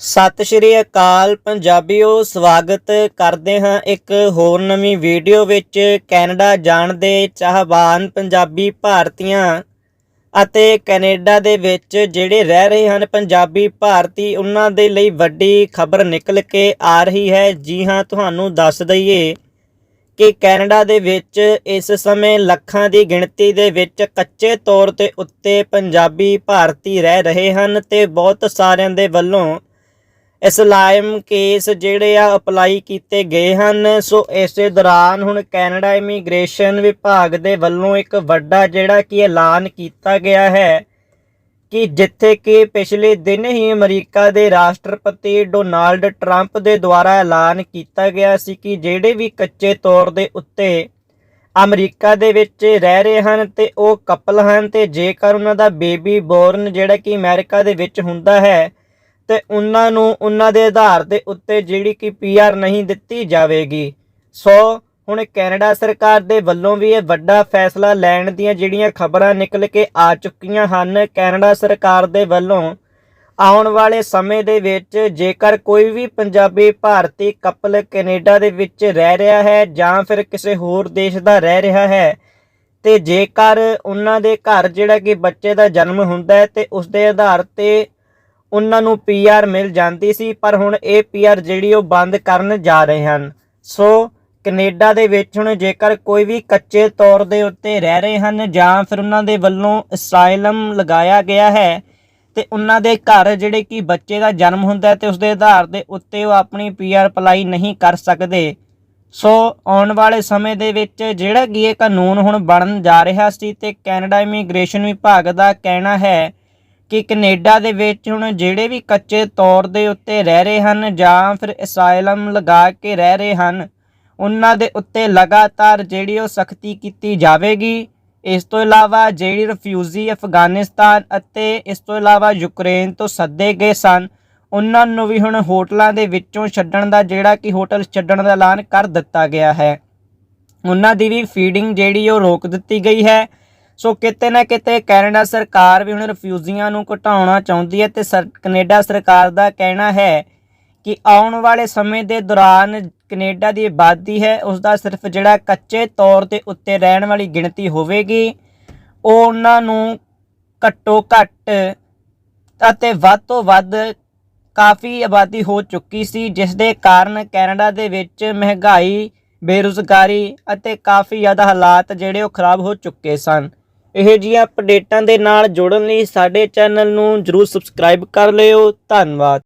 ਸਤਿ ਸ਼੍ਰੀ ਅਕਾਲ ਪੰਜਾਬੀਓ, ਸਵਾਗਤ ਕਰਦੇ ਹਾਂ ਇੱਕ ਹੋਰ ਨਵੀਂ ਵੀਡੀਓ ਵਿੱਚ ਕੈਨੇਡਾ ਜਾਣ ਦੇ ਚਾਹਵਾਨ ਪੰਜਾਬੀ ਭਾਰਤੀਆਂ ਅਤੇ ਕੈਨੇਡਾ ਦੇ ਵਿੱਚ ਜਿਹੜੇ ਰਹਿ ਰਹੇ ਹਨ ਪੰਜਾਬੀ ਭਾਰਤੀ, ਉਹਨਾਂ ਦੇ ਲਈ ਵੱਡੀ ਖਬਰ ਨਿਕਲ ਕੇ ਆ ਰਹੀ ਹੈ। ਜੀ ਹਾਂ, ਤੁਹਾਨੂੰ ਦੱਸ ਦਈਏ ਕਿ ਕੈਨੇਡਾ ਦੇ ਵਿੱਚ ਇਸ ਸਮੇਂ ਲੱਖਾਂ ਦੀ ਗਿਣਤੀ ਦੇ ਵਿੱਚ ਕੱਚੇ ਤੌਰ ਤੇ ਉੱਤੇ ਪੰਜਾਬੀ ਭਾਰਤੀ ਰਹਿ ਰਹੇ ਹਨ ਤੇ ਬਹੁਤ ਸਾਰਿਆਂ ਦੇ ਵੱਲੋਂ ਅਸਲਾਈਮ ਕੇਸ ਜਿਹੜੇ ਆ ਅਪਲਾਈ ਕੀਤੇ ਗਏ ਹਨ, ਸੋ ਇਸੇ ਦੌਰਾਨ ਹੁਣ ਕੈਨੇਡਾ ਇਮੀਗ੍ਰੇਸ਼ਨ ਵਿਭਾਗ ਦੇ ਵੱਲੋਂ ਇੱਕ ਵੱਡਾ ਜਿਹੜਾ ਕਿ ਐਲਾਨ ਕੀਤਾ ਗਿਆ ਹੈ ਕਿ ਜਿੱਥੇ ਕਿ ਪਿਛਲੇ ਦਿਨ ਹੀ ਅਮਰੀਕਾ ਦੇ ਰਾਸ਼ਟਰਪਤੀ ਡੋਨਾਲਡ ਟਰੰਪ ਦੇ ਦੁਆਰਾ ਐਲਾਨ ਕੀਤਾ ਗਿਆ ਸੀ ਕਿ ਜਿਹੜੇ ਵੀ ਕੱਚੇ ਤੌਰ ਦੇ ਉੱਤੇ ਅਮਰੀਕਾ ਦੇ ਵਿੱਚ ਰਹਿ ਰਹੇ ਹਨ ਤੇ ਉਹ ਕਪਲ ਹਨ ਤੇ ਜੇਕਰ ਉਹਨਾਂ ਦਾ ਬੇਬੀ ਬੋਰਨ ਜਿਹੜਾ ਕਿ ਅਮਰੀਕਾ ਦੇ ਵਿੱਚ ਹੁੰਦਾ ਹੈ ਤੇ ਉਹਨਾਂ ਨੂੰ ਉਹਨਾਂ ਦੇ ਆਧਾਰ ਦੇ ਉੱਤੇ ਜਿਹੜੀ ਕਿ ਪੀਆਰ ਨਹੀਂ ਦਿੱਤੀ ਜਾਵੇਗੀ। ਸੋ ਹੁਣ ਕੈਨੇਡਾ ਸਰਕਾਰ ਦੇ ਵੱਲੋਂ ਵੀ ਇਹ ਵੱਡਾ ਫੈਸਲਾ ਲੈਣ ਦੀਆਂ ਜਿਹੜੀਆਂ ਖਬਰਾਂ ਨਿਕਲ ਕੇ ਆ ਚੁੱਕੀਆਂ ਹਨ, ਕੈਨੇਡਾ ਸਰਕਾਰ ਦੇ ਵੱਲੋਂ ਆਉਣ ਵਾਲੇ ਸਮੇਂ ਦੇ ਵਿੱਚ ਜੇਕਰ ਕੋਈ ਵੀ ਪੰਜਾਬੀ ਭਾਰਤੀ ਕਪਲ ਕੈਨੇਡਾ ਦੇ ਵਿੱਚ ਰਹਿ ਰਿਹਾ ਹੈ ਜਾਂ ਫਿਰ ਕਿਸੇ ਹੋਰ ਦੇਸ਼ ਦਾ ਰਹਿ ਰਿਹਾ ਹੈ, ਤੇ ਜੇਕਰ ਉਹਨਾਂ ਦੇ ਘਰ ਜਿਹੜਾ ਕਿ ਬੱਚੇ ਦਾ ਜਨਮ ਹੁੰਦਾ ਹੈ ਤੇ ਉਸ ਦੇ ਆਧਾਰ ਤੇ ਉਹਨਾਂ ਨੂੰ ਪੀਆਰ ਮਿਲ ਜਾਂਦੀ ਸੀ, ਪਰ ਹੁਣ ਇਹ ਪੀਆਰ ਜਿਹੜੀ ਉਹ ਬੰਦ ਕਰਨ ਜਾ ਰਹੇ ਹਨ। ਸੋ, ਕੈਨੇਡਾ ਦੇ ਵਿੱਚ ਹੁਣ ਜੇਕਰ ਕੋਈ ਵੀ ਕੱਚੇ ਤੌਰ ਦੇ ਉੱਤੇ ਰਹਿ ਰਹੇ ਹਨ ਜਾਂ ਫਿਰ ਉਹਨਾਂ ਦੇ ਵੱਲੋਂ ਅਸਾਈਲਮ ਲਗਾਇਆ ਗਿਆ ਹੈ ਤੇ ਉਹਨਾਂ ਦੇ ਘਰ ਜਿਹੜੇ ਕਿ ਬੱਚੇ ਦਾ ਜਨਮ ਹੁੰਦਾ ਹੈ ਤੇ ਉਸ ਦੇ ਆਧਾਰ ਦੇ ਉੱਤੇ ਉਹ ਆਪਣੀ ਪੀਆਰ ਅਪਲਾਈ ਨਹੀਂ ਕਰ ਸਕਦੇ। ਸੋ, ਆਉਣ ਵਾਲੇ ਸਮੇਂ ਦੇ ਵਿੱਚ ਜਿਹੜਾ ਕਿ ਇਹ ਕਾਨੂੰਨ ਹੁਣ ਬਣਨ ਜਾ ਰਿਹਾ ਸੀ ਤੇ ਕੈਨੇਡਾ ਇਮੀਗ੍ਰੇਸ਼ਨ ਵਿਭਾਗ ਦਾ ਕਹਿਣਾ ਹੈ ਕਿ ਕੈਨੇਡਾ ਦੇ ਵਿੱਚ ਹੁਣ ਜਿਹੜੇ ਵੀ ਕੱਚੇ ਤੌਰ ਦੇ ਉੱਤੇ ਰਹਿ ਰਹੇ ਹਨ ਜਾਂ ਫਿਰ ਅਸਾਈਲਮ ਲਗਾ ਕੇ ਰਹਿ ਰਹੇ ਹਨ, ਉਹਨਾਂ ਦੇ ਉੱਤੇ ਲਗਾਤਾਰ ਜਿਹੜੀ ਉਹ ਸਖਤੀ ਕੀਤੀ ਜਾਵੇਗੀ। ਇਸ ਤੋਂ ਇਲਾਵਾ ਜਿਹੜੀ ਰਿਫਿਊਜੀ ਅਫਗਾਨਿਸਤਾਨ ਅਤੇ ਇਸ ਤੋਂ ਇਲਾਵਾ ਯੂਕਰੇਨ ਤੋਂ ਸੱਦੇ ਗਏ ਸਨ, ਉਹਨਾਂ ਨੂੰ ਵੀ ਹੁਣ ਹੋਟਲਾਂ ਦੇ ਵਿੱਚੋਂ ਛੱਡਣ ਦਾ ਜਿਹੜਾ ਕਿ ਹੋਟਲ ਛੱਡਣ ਦਾ ਐਲਾਨ ਕਰ ਦਿੱਤਾ ਗਿਆ ਹੈ। ਉਹਨਾਂ ਦੀ ਵੀ ਫੀਡਿੰਗ ਜਿਹੜੀ ਉਹ ਰੋਕ ਦਿੱਤੀ ਗਈ ਹੈ। ਸੋ ਕਿਤੇ ਨਾ ਕਿਤੇ ਕੈਨੇਡਾ ਸਰਕਾਰ ਵੀ ਹੁਣ ਰਿਫਿਊਜੀਆਂ ਨੂੰ ਘਟਾਉਣਾ ਚਾਹੁੰਦੀ ਹੈ ਤੇ ਸਰ- ਕੈਨੇਡਾ ਸਰਕਾਰ ਦਾ ਕਹਿਣਾ ਹੈ ਕਿ ਆਉਣ ਵਾਲੇ ਸਮੇਂ ਦੇ ਦੌਰਾਨ ਕੈਨੇਡਾ ਦੀ ਆਬਾਦੀ ਹੈ ਉਸ ਦਾ ਸਿਰਫ ਜਿਹੜਾ ਕੱਚੇ ਤੌਰ ਤੇ ਉੱਤੇ ਰਹਿਣ ਵਾਲੀ ਗਿਣਤੀ ਹੋਵੇਗੀ, ਉਹ ਉਹਨਾਂ ਨੂੰ ਘੱਟੋ ਘੱਟ ਅਤੇ ਵੱਧ ਤੋਂ ਵੱਧ ਕਾਫੀ ਆਬਾਦੀ ਹੋ ਚੁੱਕੀ ਸੀ, ਜਿਸ ਦੇ ਕਾਰਨ ਕੈਨੇਡਾ ਦੇ ਵਿੱਚ ਮਹਿੰਗਾਈ, ਬੇਰੁਜ਼ਗਾਰੀ ਅਤੇ ਕਾਫੀ ਜ਼ਿਆਦਾ ਹਾਲਾਤ ਜਿਹੜੇ ਉਹ ਖਰਾਬ ਹੋ ਚੁੱਕੇ ਸਨ। ਇਹ ਜਿਹੀਆਂ ਅਪਡੇਟਾਂ ਦੇ ਨਾਲ ਜੁੜਨ ਲਈ ਸਾਡੇ ਚੈਨਲ ਨੂੰ ਜਰੂਰ ਸਬਸਕ੍ਰਾਈਬ ਕਰ ਲਿਓ। ਧੰਨਵਾਦ।